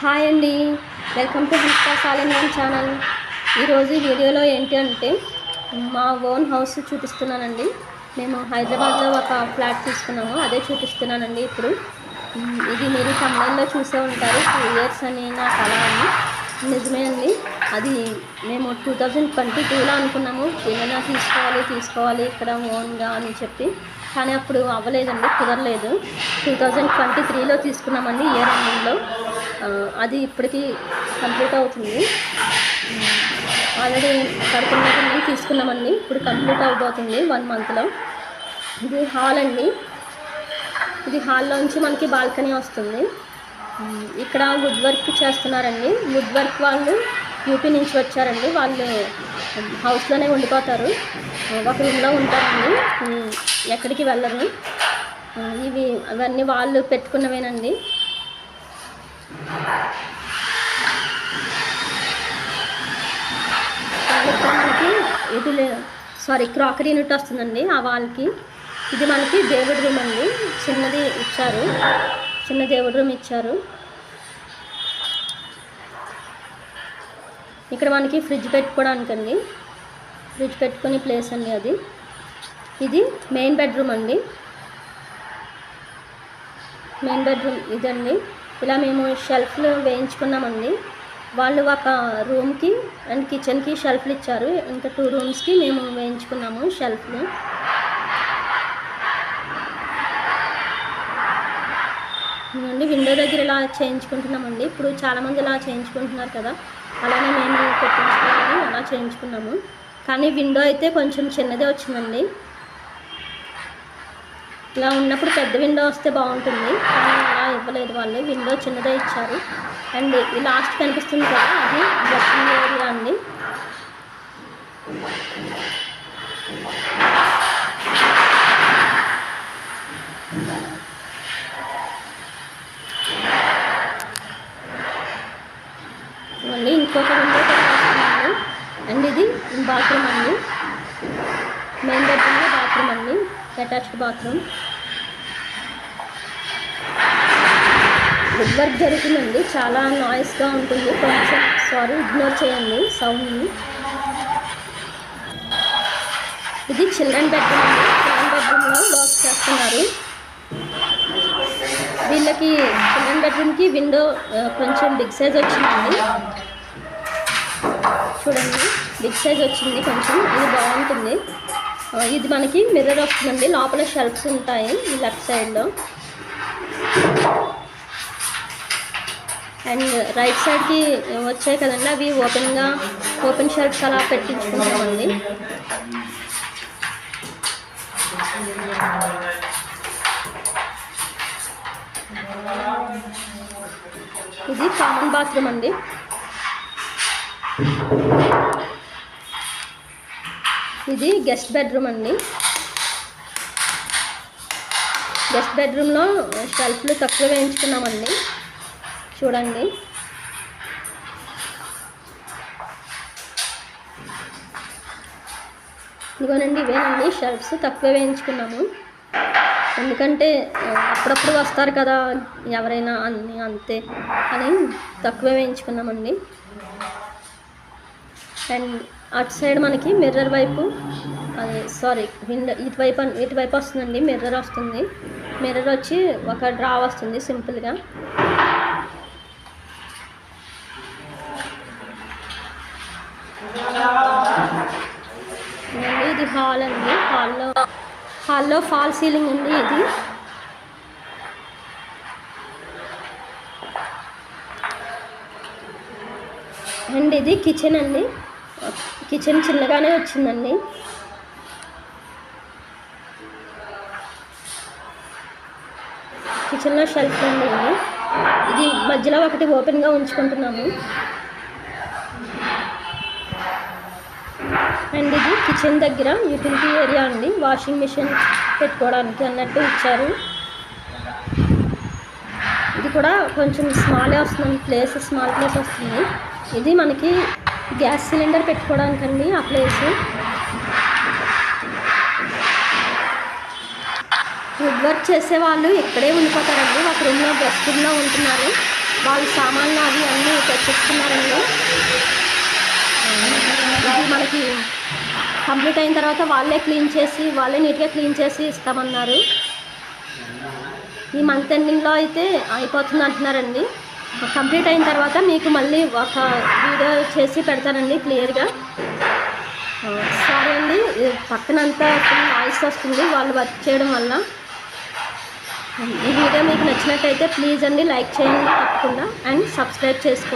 Hi అండి. Welcome to హిస్టా సాలిమన్ ఛానల్ ఈరోజు వీడియోలో ఏంటి అంటే మా ఓన్ హౌస్ చూపిస్తున్నానండి. మేము హైదరాబాద్లో ఒక ఫ్లాట్ తీసుకున్నాము. అదే చూపిస్తున్నానండి ఇప్పుడు. ఇది మీరు తమిళంలో చూసే ఉంటారు. టూ ఇయర్స్ అని నా కళ అని నిజమే అండి. అది మేము టూ థౌజండ్ ట్వంటీ టూలో అనుకున్నాము. ఏమైనా తీసుకోవాలి తీసుకోవాలి ఇక్కడ ఓన్గా అని చెప్పి. కానీ అప్పుడు అవ్వలేదండి కుదరలేదు. టూ థౌజండ్ ట్వంటీ త్రీలో తీసుకున్నామండి ఇయర్ ఎండింగ్లో అది ఇప్పటికీ కంప్లీట్ అవుతుంది. ఆల్రెడీ పడుకున్నప్పుడు తీసుకున్నామండి. ఇప్పుడు కంప్లీట్ అవబోతుంది వన్ మంత్లో ఇది హాల్ అండి. ఇది హాల్లోంచి మనకి బాల్కనీ వస్తుంది. ఇక్కడ వుడ్ వర్క్ చేస్తున్నారండి. వుడ్ వర్క్ వాళ్ళు యూపీ నుంచి వచ్చారండి. వాళ్ళు హౌస్లోనే ఉండిపోతారు. ఒక రూమ్లో ఉంటారండి. ఎక్కడికి వెళ్ళరు. ఇవి అవన్నీ వాళ్ళు పెట్టుకున్నవేనండి. మనకి ఇది సారీ క్రాకరీ యూనిట్ వస్తుందండి ఆ వాళ్ళకి. ఇది మనకి దేవుడి రూమ్ అండి. చిన్నది ఇచ్చారు. చిన్న దేవుడి రూమ్ ఇచ్చారు. ఇక్కడ మనకి ఫ్రిడ్జ్ పెట్టుకోవడానికి అండి ఫ్రిడ్జ్ పెట్టుకునే ప్లేస్ అండి అది. ఇది మెయిన్ బెడ్రూమ్ అండి. మెయిన్ బెడ్రూమ్ ఇదండి. ఇలా మేము షెల్ఫ్లు వేయించుకున్నామండి. వాళ్ళు ఒక రూమ్కి అండ్ కిచెన్కి షెల్ఫ్లు ఇచ్చారు. ఇంకా టూ రూమ్స్కి మేము వేయించుకున్నాము షెల్ఫ్లు. అండి విండో దగ్గర ఇలా చేయించుకుంటున్నామండి. ఇప్పుడు చాలామంది ఇలా చేయించుకుంటున్నారు కదా. అలానే మేము కొట్టించుకోవాలి అలా చేయించుకున్నాము. కానీ విండో అయితే కొంచెం చిన్నదే వచ్చిందండి. ఇలా ఉన్నప్పుడు పెద్ద విండో వస్తే బాగుంటుంది. కానీ ఇవ్వలేదు వాళ్ళు. విండో చిన్నదే ఇచ్చారు. అండ్ ఈ లాస్ట్ కనిపిస్తుంది కదా అది వర్కింగ్ ఏరియా అండి. మళ్ళీ ఇంకొక విండో కూడా అండ్ ఇది బాత్రూమ్ అండి. మెయిన్ బెడ్రూమ్లో బాత్రూమ్ అండి. Attached bathroom. వుడ్ వర్క్ జరుగుతుందండి. చాలా నాయిస్గా ఉంటుంది. కొంచెం సారీ ఇగ్నోర్ చేయండి సౌండ్ని. ఇది చిల్డ్రన్ బెడ్రూమ్ అండి. చిల్డ్రన్ బెడ్రూమ్లో వర్క్ చేస్తున్నారు. వీళ్ళకి చిల్డ్రన్ బెడ్రూమ్కి విండో కొంచెం బిగ్ సైజ్ వచ్చిందండి. చూడండి. బిగ్ సైజ్ వచ్చింది కొంచెం. ఇది బాగుంటుంది. ఇది మనకి మిర్రర్ వస్తుందండి. లోపల షెల్ఫ్స్ ఉంటాయి ఈ లెఫ్ట్ సైడ్లో. అండ్ రైట్ సైడ్కి వచ్చాయి కదండి అవి ఓపెన్గా ఓపెన్ షర్ట్స్ అలా పెట్టించుకుంటామండి. ఇది కామన్ బాత్రూమ్ అండి. ఇది గెస్ట్ బెడ్రూమ్ అండి. గెస్ట్ బెడ్రూమ్లో షెల్ఫ్లు తక్కువ వేయించుకున్నామండి. చూడండి. ఇదిగోనండి ఇవేనండి షర్ట్స్ తక్కువ వేయించుకున్నాము. ఎందుకంటే అప్పుడప్పుడు వస్తారు కదా ఎవరైనా అన్ని అంతే అని తక్కువ వేయించుకున్నామండి. అండ్ అటు సైడ్ మనకి మిర్రర్ వైపు అదే సారీ విండో ఇటువైపు ఇటువైపు వస్తుందండి మిర్రర్ వస్తుంది. మిర్రర్ వచ్చి ఒక డ్రా వస్తుంది సింపుల్గా. ఇది హాల్ అండి. హాల్లో హాల్లో ఫాల్ సీలింగ్ ఉంది ఇది. అండ్ ఇది కిచెన్ అండి. కిచెన్ చిన్నగానే వచ్చిందండి. కిచెన్లో షెల్ఫ్ అండి ఇది ఇది మధ్యలో ఒకటి ఓపెన్గా ఉంచుకుంటున్నాము. అండ్ ఇది కిచెన్ దగ్గర యూటిలిటీ ఏరియా అండి. వాషింగ్ మిషన్ పెట్టుకోవడానికి అన్నట్టు ఇచ్చారు. ఇది కూడా కొంచెం స్మాలే వస్తుంది ప్లేస్ స్మాల్ ప్లేస్ వస్తుంది. ఇది మనకి గ్యాస్ సిలిండర్ పెట్టుకోవడానికండి ఆ ప్లేస్ వుడ్ వర్క్ చేసే వాళ్ళు ఇక్కడే ఉండిపోతారండి. ఒక రూమ్లో గెస్ట్ రూమ్లో ఉంటున్నారు. వాళ్ళ సామాన్లు అవి అన్నీ తెచ్చిస్తున్నారండి. ఇది మనకి కంప్లీట్ అయిన తర్వాత వాళ్ళే క్లీన్ చేసి వాళ్ళే నీట్గా క్లీన్ చేసి ఇస్తామన్నారు. ఈ మంత్ ఎండింగ్లో అయితే అయిపోతుంది అంటున్నారండి. కంప్లీట్ అయిన తర్వాత మీకు మళ్ళీ ఒక వీడియో చేసి పెడతానండి క్లియర్గా. సారీ అండి పక్కనంతా ఫుల్ నాయిస్ వస్తుంది వాళ్ళు వర్క్ చేయడం వల్ల. ఈ వీడియో మీకు నచ్చినట్టయితే ప్లీజ్ అండి లైక్ చేయండి తప్పకుండా. అండ్ సబ్స్క్రైబ్ చేసుకోండి.